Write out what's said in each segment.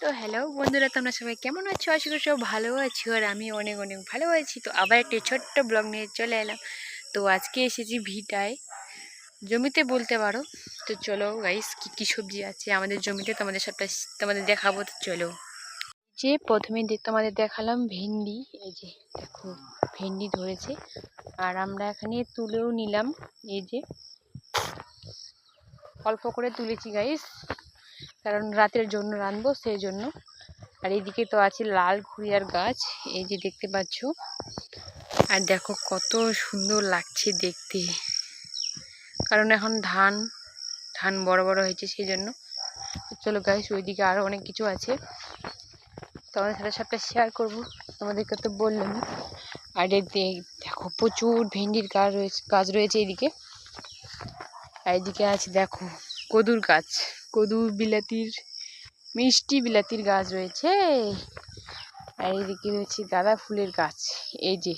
তো হ্যালো বন্ধুরা, তোমরা সবাই কেমন আছো? আশা করি সব ভালো আছো আর আমি অনেক অনেক ভালো আছি। তো আবার একটি ছোট্ট ব্লগ নিয়ে চলে এলাম। তো আজকে এসেছি ভিটায়। জমিতে বলতে পারো। তো চলো গাইস কী কী সবজি আছে আমাদের জমিতে? তোমাদের সবটা তোমাদের দেখাবো। তো চলো। যে প্রথমে তোমাদের দেখালাম ভেন্ডি। এই যে দেখো, ভেন্ডি ধরেছে। আর আমরা এখানে তুলেও নিলাম। এই যে অল্প করে তুলেছি গাইস কারণ রাতের জন্য রাঁধবো সেই জন্য আর এদিকে তো আছে লাল ঘুরিয়ার গাছ, এই যে দেখতে পাচ্ছ। আর দেখো কত সুন্দর লাগছে দেখতে। কারণ এখন ধান ধান বড় বড় হয়েছে সেই জন্য চলো গাইস ওইদিকে আরও অনেক কিছু আছে। তোমাদের সাথে সবটা শেয়ার করব, তোমাদেরকে তো বললাম। আর দেখো প্রচুর ভেন্ডির গাছ রয়েছে গাছ রয়েছে এদিকে। আর এদিকে আছে, দেখো কদুর গাছ। কদু বিলাতির, মিষ্টি বিলাতির গাছ রয়েছে। আর এদিকে রয়েছে গাঁদা ফুলের গাছ। এই যে,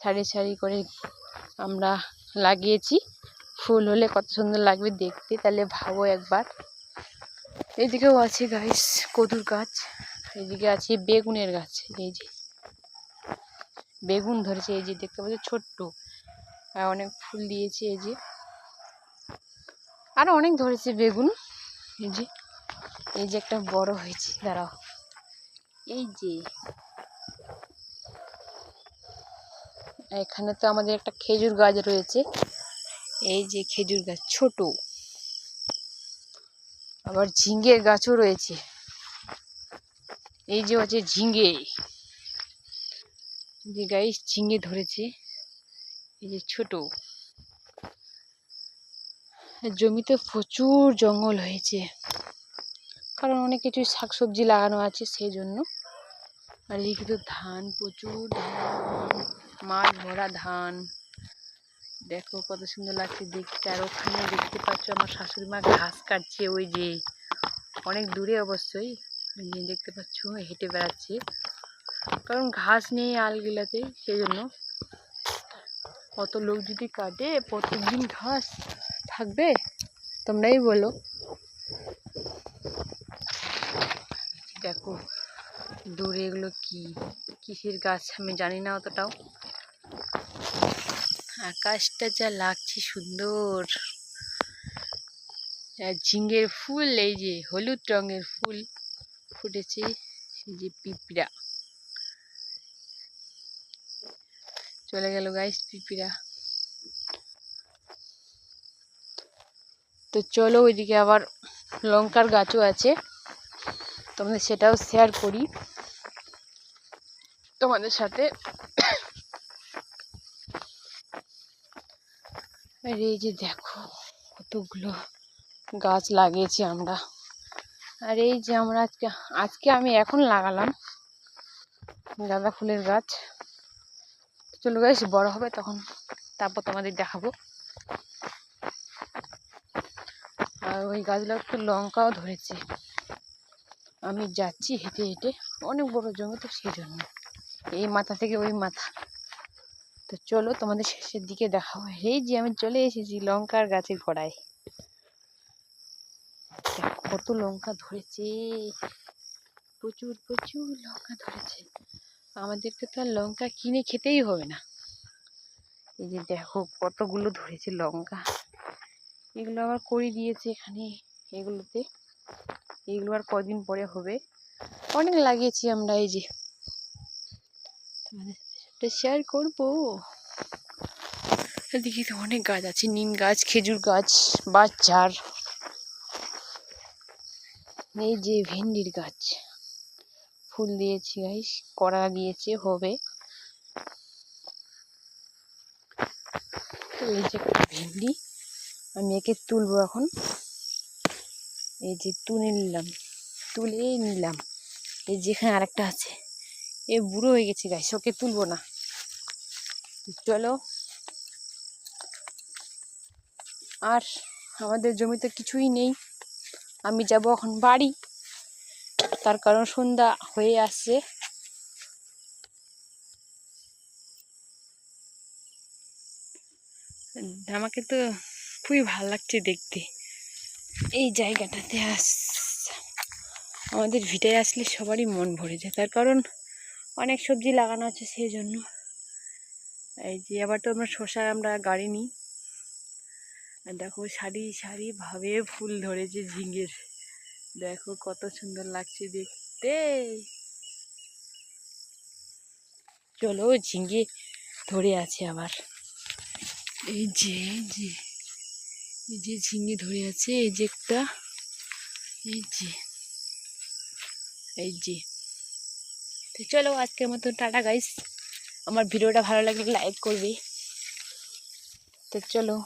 সারি সারি করে আমরা লাগিয়েছি। ফুল হলে কত সুন্দর লাগবে দেখতে, তাহলে ভাবো একবার। এদিকেও আছে গাছ কদুর গাছ। এদিকে আছে বেগুনের গাছ। এই যে, বেগুন ধরেছে। এই যে দেখতে পাচ্ছ ছোট্ট। আর অনেক ফুল দিয়েছে এই যে। আরও অনেক ধরেছে বেগুন। এই যে এই যে একটা বড় হয়েছে, দাঁড়াও। এই যে, এখানে তো আমাদের একটা খেজুর গাছ রয়েছে। এই যে খেজুর গাছ, ছোট। আবার ঝিঙ্গের গাছও রয়েছে। এই যে আছে ঝিঙ্গে যে গাছ ঝিঙ্গে ধরেছে। এই যে ছোট। জমিতে প্রচুর জঙ্গল হয়েছে। কারণ অনেক কিছু শাকসবজি লাগানো আছে সেই জন্য আর এদিকে তো ধান, প্রচুর ধান মাঠ ভরা ধান। দেখো কত সুন্দর লাগছে দেখতে। আর ওখানে দেখতে পাচ্ছ আমার শাশুড়ি মা ঘাস কাটছে ওই যে। অনেক দূরে অবশ্যই। দেখতে পাচ্ছ, হেঁটে বেড়াচ্ছে। কারণ ঘাস নেই আলগিলাতে সেই জন্য অত লোক যদি কাটে, প্রত্যেকদিন ঘাস। থাকবে, তোমরাই বলো। দেখো, দূরে এগুলো কি, কিসের গাছ আমি জানি না অতটাও। আকাশটা যা লাগছে সুন্দর। ঝিঙ্গের ফুল, এই যে হলুদ রঙের ফুল ফুটেছে এই যে পিঁপড়া। চলে গেল গাইস পিঁপড়া। তো চলো ওইদিকে আবার লঙ্কার গাছও আছে। তোমাদের সেটাও শেয়ার করি। তোমাদের সাথে আর এই যে দেখো কতগুলো গাছ লাগিয়েছি আমরা। আর এই যে আমরা আজকে আজকে আমি এখন লাগালাম গাঁদা ফুলের গাছ। চলো গাছ বড় হবে তখন তারপর তোমাদের দেখাবো। আর ওই গাছগুলো একটু লঙ্কাও ধরেছে। আমি যাচ্ছি হেঁটে হেঁটে, অনেক বড় জমি তো সেই জন্য। এই মাথা থেকে ওই মাথা। তো চলো তোমাদের শেষের দিকে দেখাবো এই যে আমি চলে এসেছি লঙ্কার গাছের গোড়ায়। কত লঙ্কা ধরেছে। প্রচুর প্রচুর লঙ্কা ধরেছে। আমাদেরকে তো আর লঙ্কা কিনে খেতেই হবে না। এই যে দেখো কতগুলো ধরেছে লঙ্কা। এগুলো আবার করে দিয়েছে এখানে এগুলোতে। এগুলো আর কদিন পরে হবে। অনেক লাগিয়েছি আমরা এই যে। শেয়ার করব। এদিকে তো অনেক গাছ আছে, নিম গাছ, খেজুর গাছ, বাচ্চার। এই যে ভেন্ডির গাছ। ফুল দিয়েছি গাইস করা দিয়েছে, হবে। তো এই যে ভেন্ডি। আমি একে তুলবো এখন। এই যে তুলে নিলাম তুলেই নিলাম। এই যেখানে আরেকটা আছে। এ বুড়ো হয়ে গেছে গাইস ওকে তুলবো না। চলো। আর আমাদের জমিতে কিছুই নেই। আমি যাব এখন বাড়ি। তার কারণ সন্ধ্যা হয়ে আসছে। আমাকে তো খুবই ভালো লাগছে দেখতে। এই জায়গাটাতে আস, আমাদের ভিটায় আসলে সবারই মন ভরে যায়। তার কারণ অনেক সবজি লাগানো আছে সেই জন্য। এই যে আবার তো আমরা শশা আমরা গাড়ি নিই। দেখো সারি সারি ভাবে ফুল ধরেছে ঝিঙের। দেখো কত সুন্দর লাগছে দেখতে। চলো ঝিঙ্গে ধরে আছে আবার। এই যে যে। এই যে ঝিঙে ধরে আছে, এই যে একটা, এই যে এই যে। তো চলো আজকের মতো টাটা গাইস আমার ভিডিওটা ভালো লাগলে লাইক করবে। তো চলো।